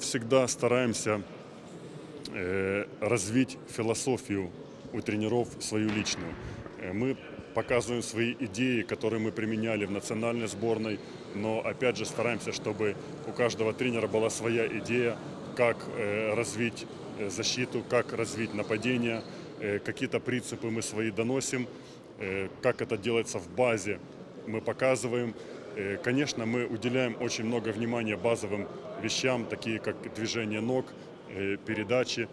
Всегда стараемся э, развить философию у тренеров свою личную. Э, Мы показываем свои идеи, которые мы применяли в национальной сборной, но опять же стараемся, чтобы у каждого тренера была своя идея, как э, развить э, защиту, как развить нападение, Э, какие-то принципы мы свои доносим, Э, как это делается в базе, мы показываем. Э, Конечно, мы уделяем очень много внимания базовым вещам, такие как движение ног, э, передачи,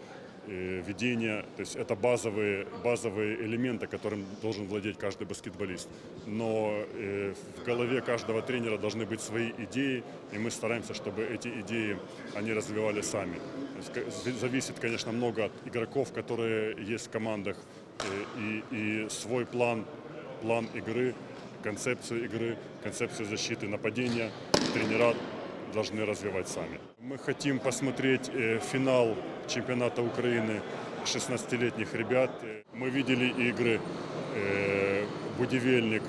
э, ведение. То есть это базовые, базовые элементы, которым должен владеть каждый баскетболист. Но в голове каждого тренера должны быть свои идеи, и мы стараемся, чтобы эти идеи они развивали сами. Зависит, конечно, много от игроков, которые есть в командах, и, и свой план, план игры, концепцию игры, концепцию защиты, нападения тренера должны развивать сами. Мы хотим посмотреть э, финал чемпионата Украины 16-летних ребят. Мы видели игры э, Будивельник,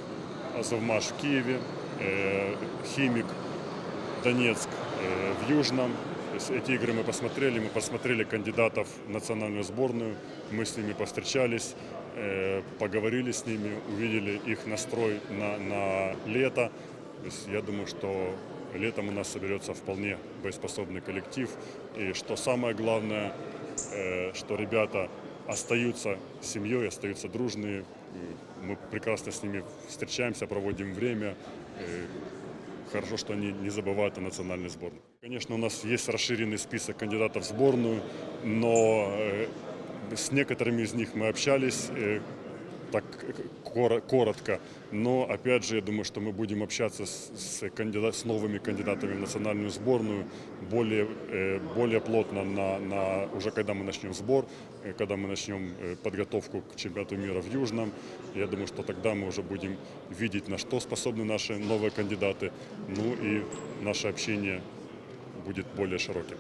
Азовмаш в Киеве, э, Химик, Донецк в Южном. Есть эти игры мы посмотрели, мы посмотрели кандидатов в национальную сборную, мы с ними повстречались, э, поговорили с ними, увидели их настрой на, на лето. То есть я думаю, что летом у нас соберется вполне боеспособный коллектив. И что самое главное, э, что ребята остаются семьей, остаются дружные. Мы прекрасно с ними встречаемся, проводим время. Хорошо, что они не забывают о национальной сборной. Конечно, у нас есть расширенный список кандидатов в сборную, но э, с некоторыми из них мы общались э, так коро- коротко. Но опять же, я думаю, что мы будем общаться с, с кандида- с новыми кандидатами в национальную сборную более, э, более плотно на, на, уже когда мы начнем сбор, э, когда мы начнем э, подготовку к чемпионату мира в Южном. Я думаю, что тогда мы уже будем видеть, на что способны наши новые кандидаты. Ну и наше общение будет более широким.